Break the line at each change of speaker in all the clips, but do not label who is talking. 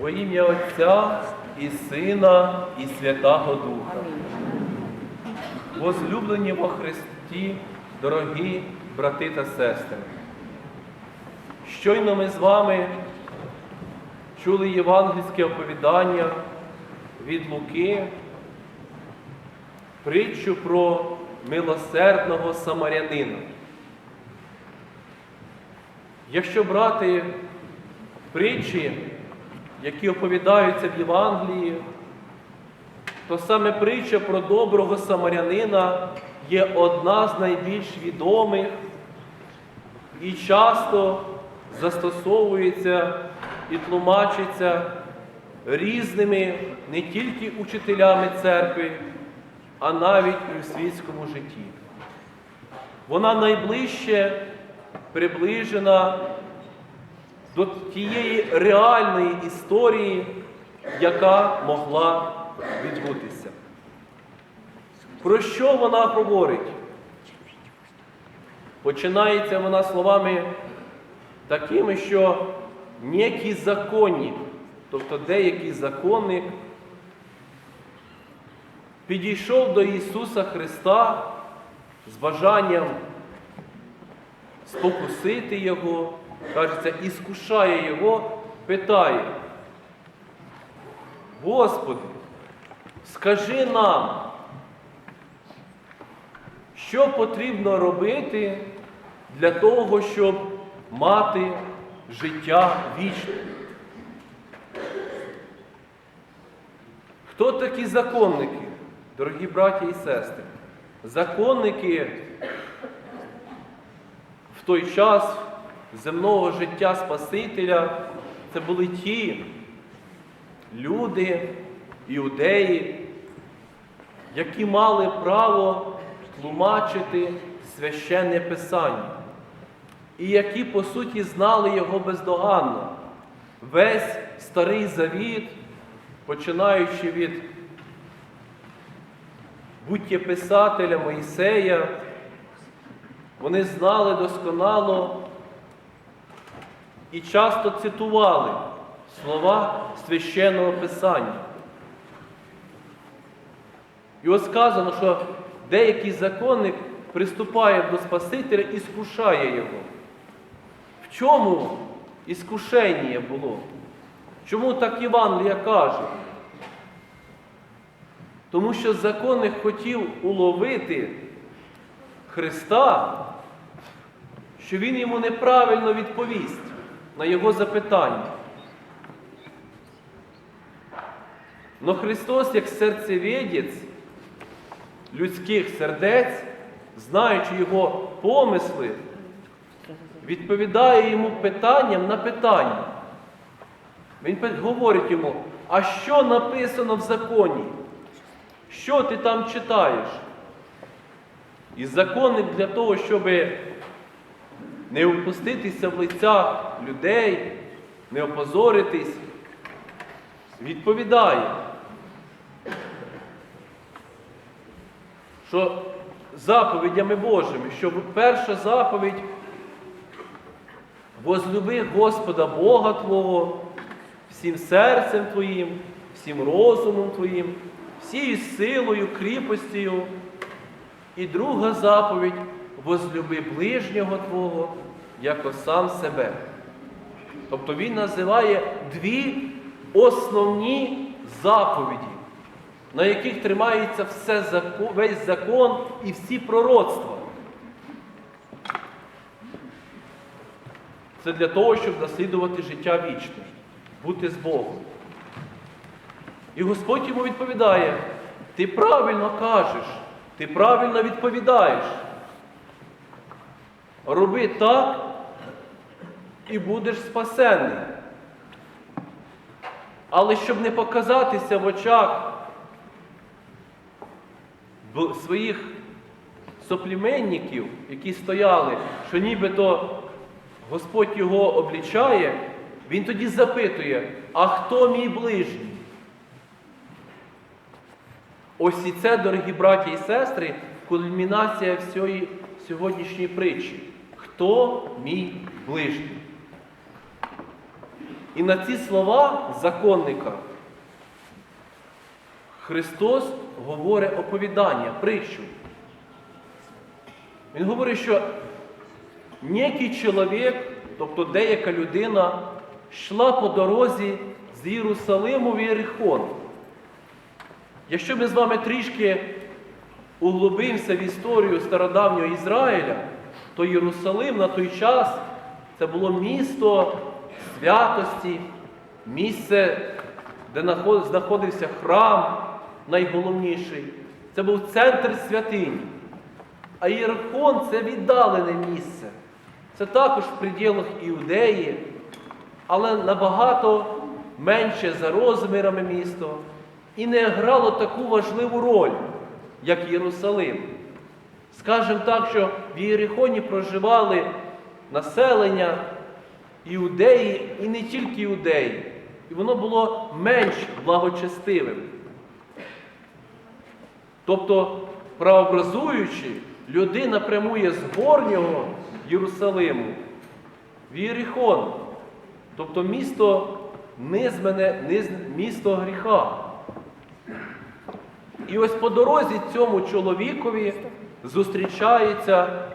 Во ім'я Отця і Сина, і Святого Духа. Возлюблені во Христі, дорогі брати та сестри. Щойно ми з вами чули євангельське оповідання від Луки, притчу про милосердного самарянина. Якщо брати притчі, які оповідаються в Євангелії, то саме притча про доброго самарянина є одна з найбільш відомих і часто застосовується і тлумачиться різними не тільки учителями церкви, а навіть і у світському житті. Вона найближче приближена до тієї реальної історії, яка могла відбутися. Про що вона говорить? Починається вона словами такими, що некий законник, тобто деякий законник, підійшов до Ісуса Христа з бажанням спокусити Його, кажеться, іскушає Його, питає, Господи, скажи нам, що потрібно робити для того, щоб мати життя вічне? Хто такі законники, дорогі браті і сестри? Законники в той час земного життя Спасителя це були ті люди, іудеї, які мали право тлумачити священне Писання, і які, по суті, знали його бездоганно. Весь старий завіт, починаючи від буттєписателя Моїсея, вони знали досконало і часто цитували слова священного Писання. І ось сказано, що деякий законник приступає до Спасителя і скушає його. В чому іскушення було? Чому так Євангелія каже? Тому що законник хотів уловити Христа, що Він йому неправильно відповість на його запитання. Но Христос, як серцевідець людських сердець, знаючи його помисли, відповідає йому питанням на питання. Він говорить йому, а що написано в законі? Що ти там читаєш? І законник для того, щоб не опуститися в лицях людей, не опозоритись, відповідає, що заповідями Божими, що перша заповідь возлюби Господа Бога Твого всім серцем Твоїм, всім розумом Твоїм, всією силою, кріпостю. І друга заповідь возлюби ближнього Твого, як сам себе. Тобто він називає дві основні заповіді, на яких тримається все весь закон і всі пророцтва. Це для того, щоб наслідувати життя вічне, бути з Богом. І Господь йому відповідає: ти правильно кажеш, ти правильно відповідаєш. Роби так і будеш спасенний. Але щоб не показатися в очах своїх сопліменників, які стояли, що нібито Господь його облічає, він тоді запитує, а хто мій ближній? Ось і це, дорогі браті і сестри, кульмінація всієї сьогоднішньої притчі. Хто мій ближній? І на ці слова законника Христос говорить оповідання, притчу. Він говорить, що некий чоловік, тобто деяка людина, йшла по дорозі з Єрусалиму в Єрихон. Якщо ми з вами трішки углубимося в історію стародавнього Ізраїля, то Єрусалим на той час це було місто святості, місце, де знаходився храм найголовніший. Це був центр святині. А Єрихон це віддалене місце. Це також в приділах Іудеї, але набагато менше за розмірами місто і не грало таку важливу роль, як Єрусалим. Скажемо так, що в Єрихоні проживали населення іудеї і не тільки іудеї. І воно було менш благочестивим. Тобто, прообразуючи, людина прямує з горнього Єрусалиму в Єрихон, тобто місто низмене, низ, місто гріха. І ось по дорозі цьому чоловікові зустрічаються,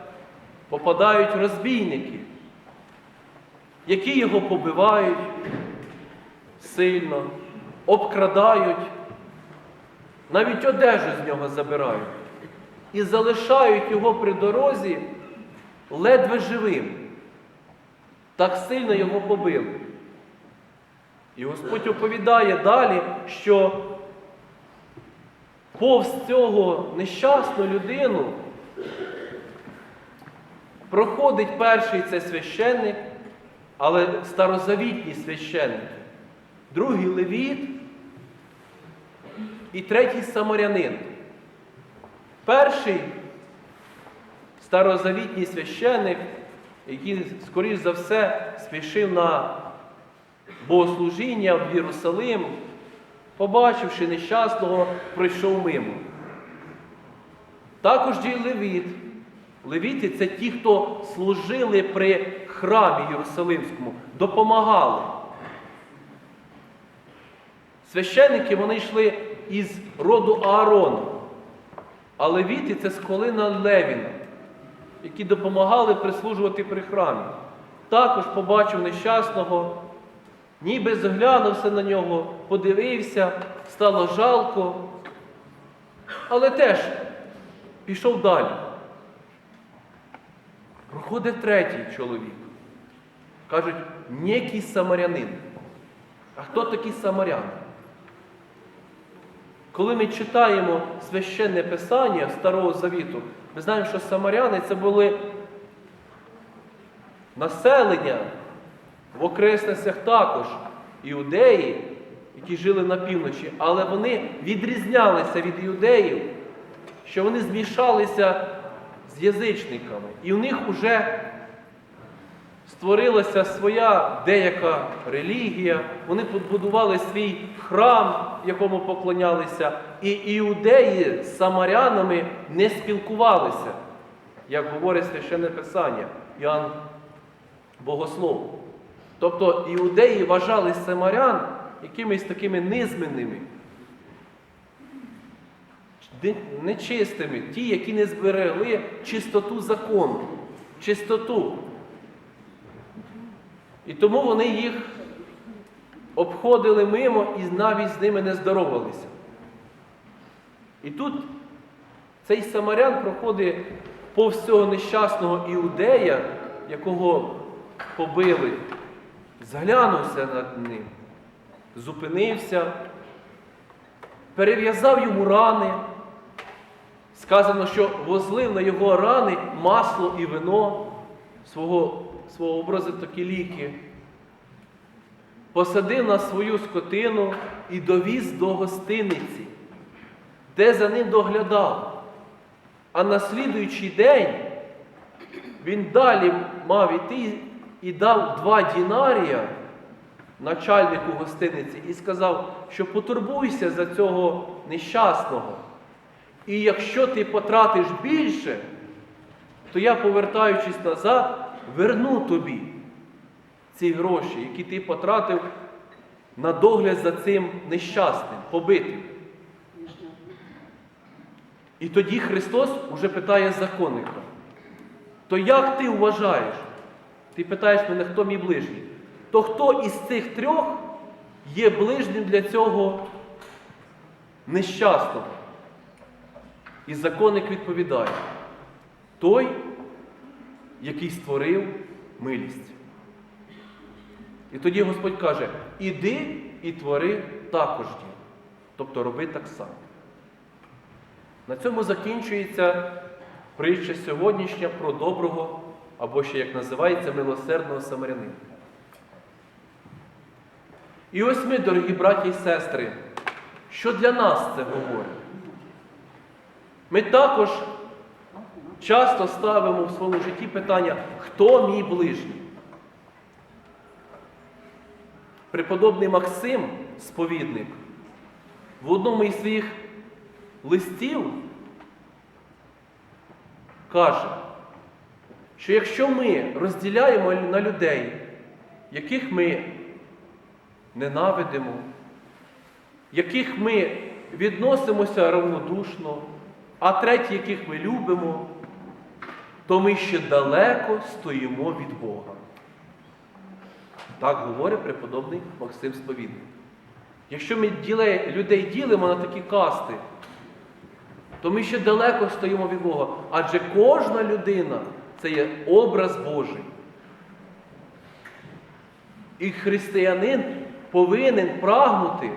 попадають розбійники, які його побивають сильно, обкрадають, навіть одежу з нього забирають і залишають його при дорозі ледве живим. Так сильно його побили. І Господь оповідає далі, що повз цього нещасну людину проходить перший це священник, але старозавітні священники, другий левіт і третій самарянин. Перший старозавітній священник, який, скоріш за все, спішив на богослужіння в Єрусалим, побачивши нещасного, пройшов мимо. Також дій левіт. Левіти це ті, хто служили при храмі Єрусалимському, допомагали. Священники вони йшли із роду Аарона. А левіти це з колина Левіна, які допомагали прислужувати при храмі. Також побачив нещасного, ніби зглянувся на нього, подивився, стало жалко, але теж пішов далі. Проходить третій чоловік. Кажуть, некий самарянин. А хто такий самаряни? Коли ми читаємо священне Писання Старого Завіту, ми знаємо, що самаряни це були населення в окресностях також іудеї, які жили на півночі, але вони відрізнялися від іудеїв, що вони змішалися з язичниками. І у них вже створилася своя деяка релігія, вони побудували свій храм, якому поклонялися, і іудеї з самарянами не спілкувалися, як говорить священне Писання Іоанн Богослов. Тобто іудеї вважали самарян якимись такими низменними, нечистими, ті, які не зберегли чистоту закону, чистоту. І тому вони їх обходили мимо і навіть з ними не здоровалися. І тут цей самарян проходить повз цього нещасного іудея, якого побили, зглянувся над ним, зупинився, перев'язав йому рани. Сказано, що возлив на його рани масло і вино свого свого образу такі ліки, посадив на свою скотину і довіз до гостиниці, де за ним доглядав. А на слідуючий день він далі мав іти і дав два дінарія начальнику гостиниці і сказав, що потурбуйся за цього нещасного. І якщо ти потратиш більше, то я, повертаючись назад, верну тобі ці гроші, які ти потратив на догляд за цим нещасним, побитим. І тоді Христос уже питає законника. То як ти вважаєш? Ти питаєш мене, хто мій ближній? То хто із цих трьох є ближнім для цього нещасного? І законник відповідає: той, який створив милість. І тоді Господь каже: іди і твори також дім. Тобто роби так само. На цьому закінчується притча сьогоднішня про доброго, або ще як називається, милосердного самарянина. І ось ми, дорогі браті і сестри, що для нас це говорить? Ми також часто ставимо в своєму житті питання, хто мій ближній? Преподобний Максим, сповідник, в одному із своїх листів каже, що якщо ми розділяємо на людей, яких ми ненавидимо, яких ми відносимося равнодушно, а треті, яких ми любимо, то ми ще далеко стоїмо від Бога. Так говорить преподобний Максим Сповідник. Якщо ми людей ділимо на такі касти, то ми ще далеко стоїмо від Бога. Адже кожна людина це є образ Божий. І християнин повинен прагнути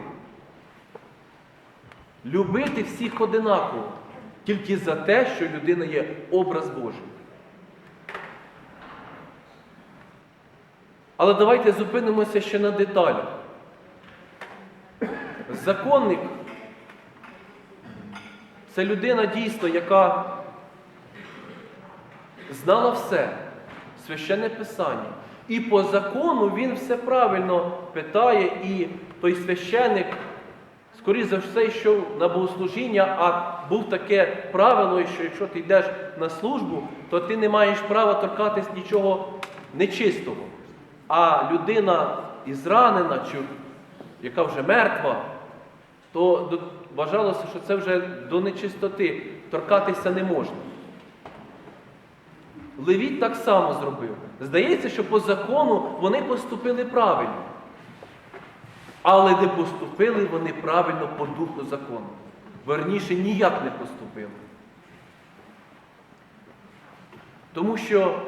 любити всіх одинаково, тільки за те, що людина є образ Божий. Але давайте зупинимося ще на деталях. Законник це людина дійсно, яка знала все, священне писання. І по закону він все правильно питає, і той священник, скоріше за все, йшов на богослужіння, а був таке правило, що якщо ти йдеш на службу, то ти не маєш права торкатись нічого нечистого. А людина ізранена, чи яка вже мертва, то вважалося, що це вже до нечистоти торкатися не можна. Левіт так само зробив. Здається, що по закону вони поступили правильно. Але не поступили вони правильно по духу закону. Верніше ніяк не поступили. Тому що,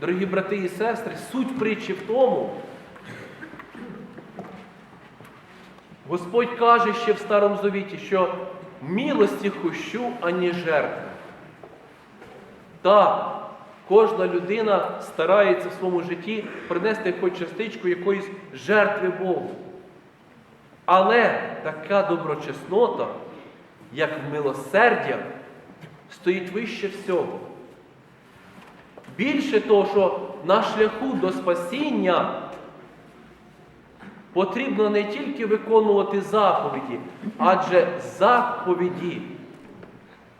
дорогі брати і сестри, суть притчі в тому, Господь каже ще в Старому Завіті, що милості хущу, ані жертви. Так, кожна людина старається в своєму житті принести хоч частичку якоїсь жертви Богу. Але така доброчеснота, як милосердя, стоїть вище всього. Більше того, що на шляху до спасіння потрібно не тільки виконувати заповіді, адже заповіді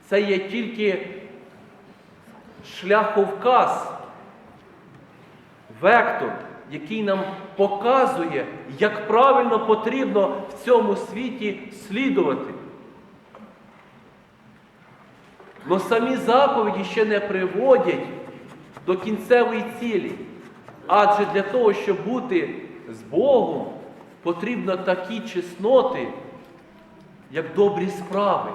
це є тільки шляховказ, вектор, який нам показує, як правильно потрібно в цьому світі слідувати. Но самі заповіді ще не приводять до кінцевої цілі. Адже для того, щоб бути з Богом, потрібно такі чесноти, як добрі справи.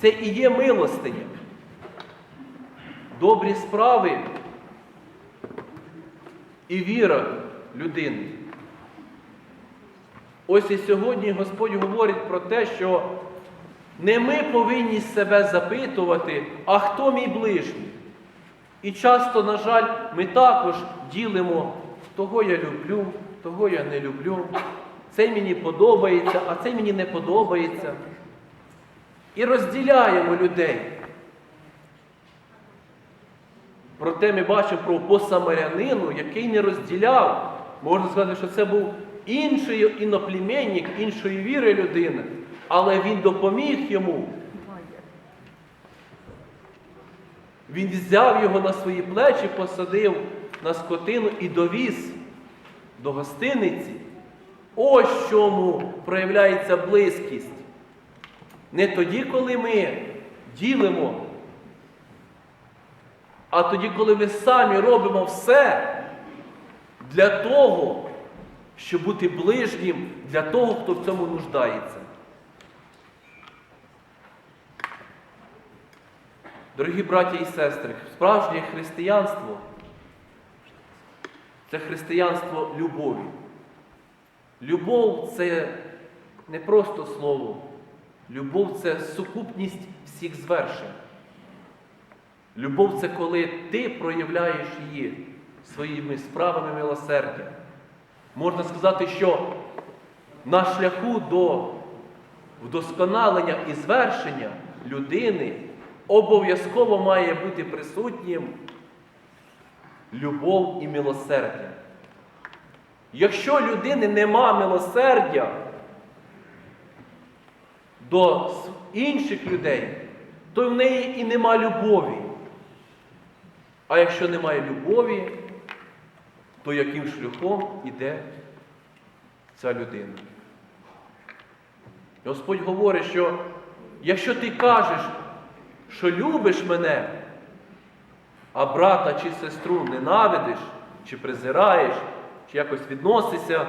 Це і є милостиня. Добрі справи і віра людини. Ось і сьогодні Господь говорить про те, що не ми повинні себе запитувати, а хто мій ближній. І часто, на жаль, ми також ділимо, того я люблю, того я не люблю, цей мені подобається, а цей мені не подобається. І розділяємо людей. Проте ми бачимо про по самарянину, який не розділяв. Можна сказати, що це був інший іноплемінник, іншої віри людини. але він допоміг йому. Він взяв його на свої плечі, посадив на скотину і довіз до гостиниці. Ось чому проявляється близькість. Не тоді, коли ми ділимо, а тоді, коли ми самі робимо все для того, щоб бути ближнім для того, хто в цьому нуждається. Дорогі браті і сестри, справжнє християнство це християнство любові. Любов це не просто слово. Любов це сукупність всіх звершень. Любов це коли ти проявляєш її своїми справами милосердя. Можна сказати, що на шляху до вдосконалення і звершення людини обов'язково має бути присутнім любов і милосердя. Якщо людини нема милосердя до інших людей, то в неї і нема любові. А якщо немає любові, то яким шляхом іде ця людина? Господь говорить, що якщо ти кажеш, що любиш мене, а брата чи сестру ненавидиш, чи презираєш, чи якось відносишся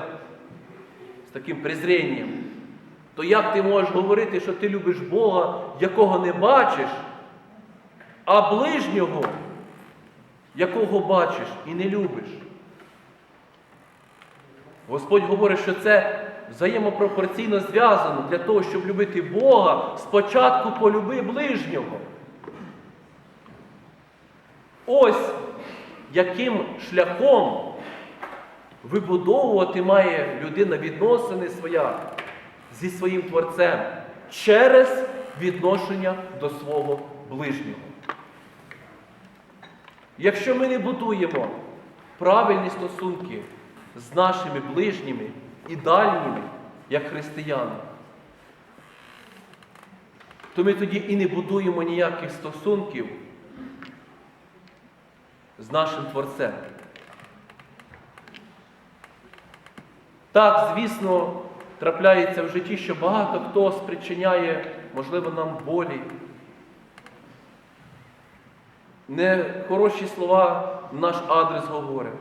з таким презрінням, то як ти можеш говорити, що ти любиш Бога, якого не бачиш, а ближнього, якого бачиш і не любиш? Господь говорить, що це взаємопропорційно зв'язано для того, щоб любити Бога, спочатку полюби ближнього. Ось яким шляхом вибудовувати має людина відносини своя зі своїм Творцем через відношення до свого ближнього. Якщо ми не будуємо правильні стосунки з нашими ближніми і дальніми, як християни, то ми тоді і не будуємо ніяких стосунків з нашим Творцем. Так, звісно, трапляється в житті, що багато хто спричиняє, можливо, нам болі. Не хороші слова в наш адрес говорить.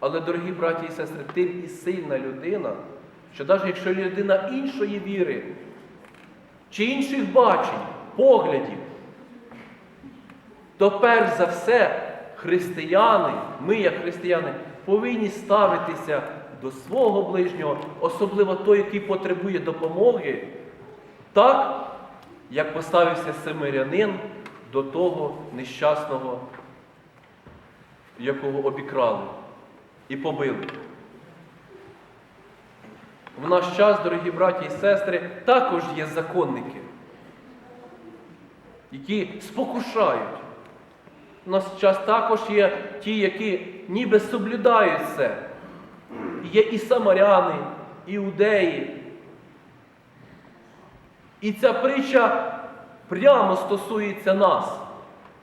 Але, дорогі браті і сестри, тим і сильна людина, що навіть якщо людина іншої віри, чи інших бачень, поглядів, то перш за все християни, ми, як християни, повинні ставитися до свого ближнього, особливо той, який потребує допомоги, так, як поставився семирянин до того нещасного, якого обікрали і побили. В наш час, дорогі браті і сестри, також є законники, які спокушають. У нас час також є ті, які ніби соблюдають це. Є і самаряни, і іудеї. І ця притча прямо стосується нас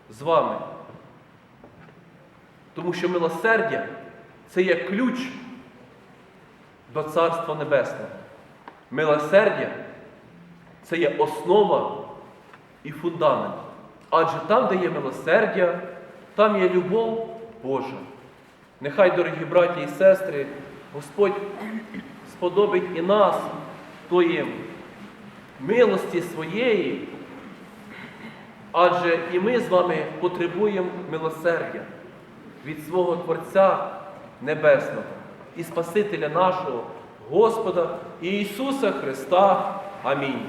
з вами. Тому що милосердя це є ключ до Царства Небесного. Милосердя це є основа і фундамент. Адже там, де є милосердя, там є любов Божа. Нехай, дорогі браті і сестри, Господь сподобить і нас тої милості своєї, адже і ми з вами потребуємо милосердя від свого Творця Небесного і Спасителя нашого Господа Ісуса Христа. Амінь.